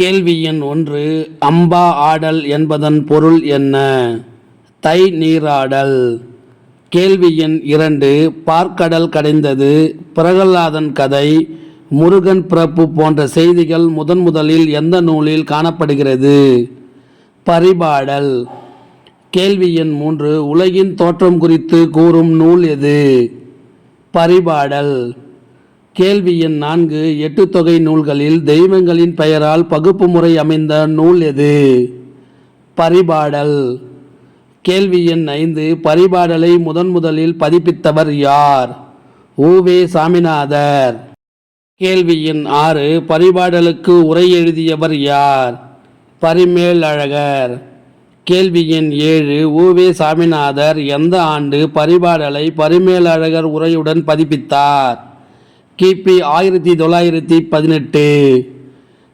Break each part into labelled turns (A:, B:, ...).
A: கேள்வி எண் ஒன்று அம்பா ஆடல் என்பதன் பொருள் என்ன? தை நீராடல். கேள்வி எண் இரண்டு பார்க்கடல் கடைந்தது பிரகல்லாதன் கதை முருகன் பிறப்பு போன்ற செய்திகள் முதன் முதலில் எந்த நூலில் காணப்படுகிறது? பரிபாடல். கேள்வி எண் மூன்று உலகின் தோற்றம் குறித்து கூறும் நூல் எது? பரிபாடல். கேள்வி எண் நான்கு எட்டு தொகை நூல்களில் தெய்வங்களின் பெயரால் பகுப்பு முறை அமைந்த நூல் எது? பரிபாடல். கேள்வி எண் ஐந்து பரிபாடலை முதன் முதலில் பதிப்பித்தவர் யார்? ஊவே சாமிநாதர். கேள்வி எண் ஆறு பரிபாடலுக்கு உரை எழுதியவர் யார்? பரிமேல் அழகர். கேள்வி எண் ஏழு ஊவே சாமிநாதர் எந்த ஆண்டு பரிபாடலை பரிமேலழகர் உரையுடன் பதிப்பித்தார்? கிபி ஆயிரத்தி தொள்ளாயிரத்தி பதினெட்டு.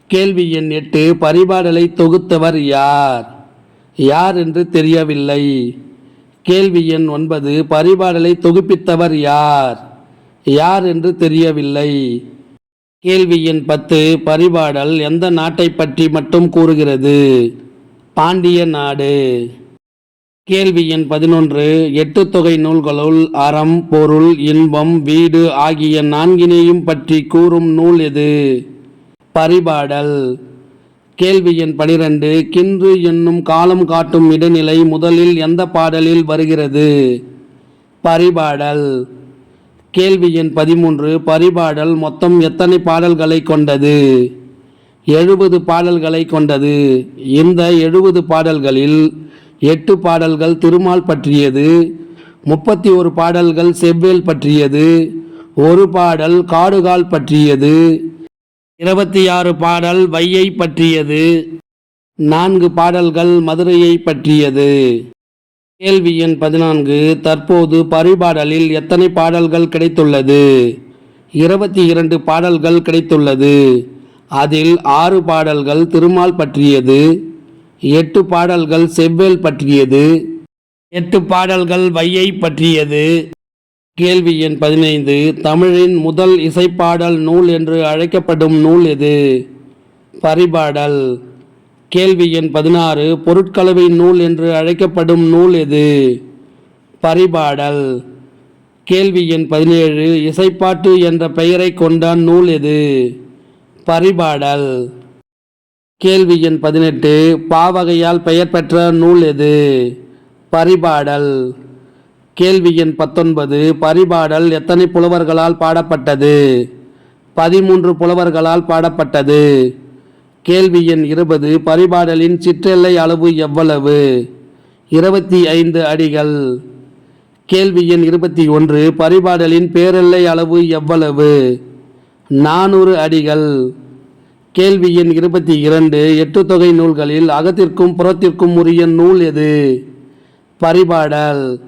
A: கேள்வி எண் எட்டு பரிபாடலை தொகுத்தவர் யார்? யார் என்று தெரியவில்லை. கேள்வி எண் ஒன்பது பரிபாடலை தொகுப்பித்தவர் யார்? யார் என்று தெரியவில்லை. கேள்வி எண் பத்து பரிபாடல் எந்த நாட்டை பற்றி மட்டும் கூறுகிறது? பாண்டிய நாடு. கேள்வி எண் பதினொன்று எட்டு தொகை நூல்களுள் அறம் பொருள் இன்பம் வீடு ஆகிய நான்கினையும் பற்றி கூறும் நூல் எது? பரிபாடல். கேள்வி எண் பனிரெண்டு கின்று என்னும் காலம் காட்டும் இடைநிலை முதலில் எந்த பாடலில் வருகிறது? பரிபாடல். கேள்வி எண் பதிமூன்று பரிபாடல் மொத்தம் எத்தனை பாடல்களை கொண்டது? எழுபது பாடல்களை கொண்டது. இந்த எழுபது பாடல்களில் எட்டு பாடல்கள் திருமால் பற்றியது முப்பத்தி ஒரு பாடல்கள் செவ்வேல் பற்றியது ஒரு பாடல் காடுகால் பற்றியது இருபத்தி ஆறு பாடல் வையை பற்றியது நான்கு பாடல்கள் மதுரையை பற்றியது. கேள்வி எண் பதினான்கு தற்போது பரிபாடலில் எத்தனை பாடல்கள் கிடைத்துள்ளது? இருபத்தி இரண்டு பாடல்கள் கிடைத்துள்ளது. அதில் ஆறு பாடல்கள் திருமால் பற்றியது எட்டு பாடல்கள் செவ்வேல் பற்றியது. எட்டு பாடல்கள் வையை பற்றியது. கேள்வி எண் பதினைந்து. தமிழின் முதல் இசைப்பாடல் நூல் என்று அழைக்கப்படும் நூல் எது? பரிபாடல். கேள்வி எண் பதினாறு. பொருட்கலவை நூல் என்று அழைக்கப்படும் நூல் எது? பரிபாடல். கேள்வி எண் பதினேழு. இசைப்பாட்டு என்ற பெயரை கொண்ட நூல் எது? பரிபாடல். கேள்வி எண் பதினெட்டு பாவகையால் பெயர் பெற்ற நூல் எது? பரிபாடல். கேள்வி எண் பத்தொன்பது பரிபாடல் எத்தனை புலவர்களால் பாடப்பட்டது? பதிமூன்று புலவர்களால் பாடப்பட்டது. கேள்வி எண் இருபது பரிபாடலின் சிற்றெல்லை அளவு எவ்வளவு? இருபத்தி ஐந்து அடிகள். கேள்வி எண் இருபத்தி ஒன்று பரிபாடலின் பேரெல்லை அளவு எவ்வளவு? நானூறு அடிகள். கேள்வி எண் இருபத்தி இரண்டு. எட்டு தொகை நூல்களில் அகத்திற்கும் புறத்திற்கும் உரிய நூல் எது? பரிபாடல்.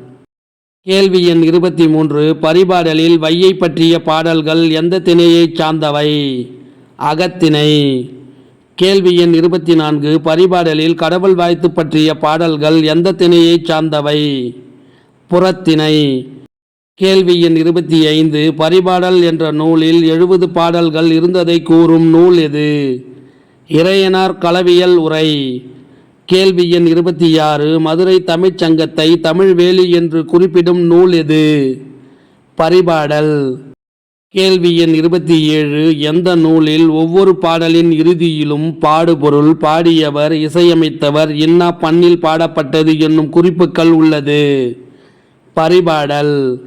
A: கேள்வி எண் இருபத்தி மூன்று. பரிபாடலில் வையை பற்றிய பாடல்கள் எந்த திணையைச் சார்ந்தவை? அகத்திணை. கேள்வி எண் இருபத்தி நான்கு. பரிபாடலில் கடவுள் வாழ்த்து பற்றிய பாடல்கள் எந்த திணையைச் சார்ந்தவை? புறத்திணை. கேள்வி எண் இருபத்தி ஐந்து பரிபாடல் என்ற நூலில் எழுபது பாடல்கள் இருந்ததை கூறும் நூல் எது? இறையனார் களவியல் உரை. கேள்வி எண் இருபத்தி ஆறு மதுரை தமிழ்ச் சங்கத்தை என்று குறிப்பிடும் நூல் எது? பரிபாடல். கேள்வி எண் இருபத்தி ஏழு எந்த நூலில் ஒவ்வொரு பாடலின் இறுதியிலும் பாடுபொருள் பாடியவர் இசையமைத்தவர் இன்னா பண்ணில் பாடப்பட்டது என்னும் குறிப்புகள் உள்ளது? பரிபாடல்.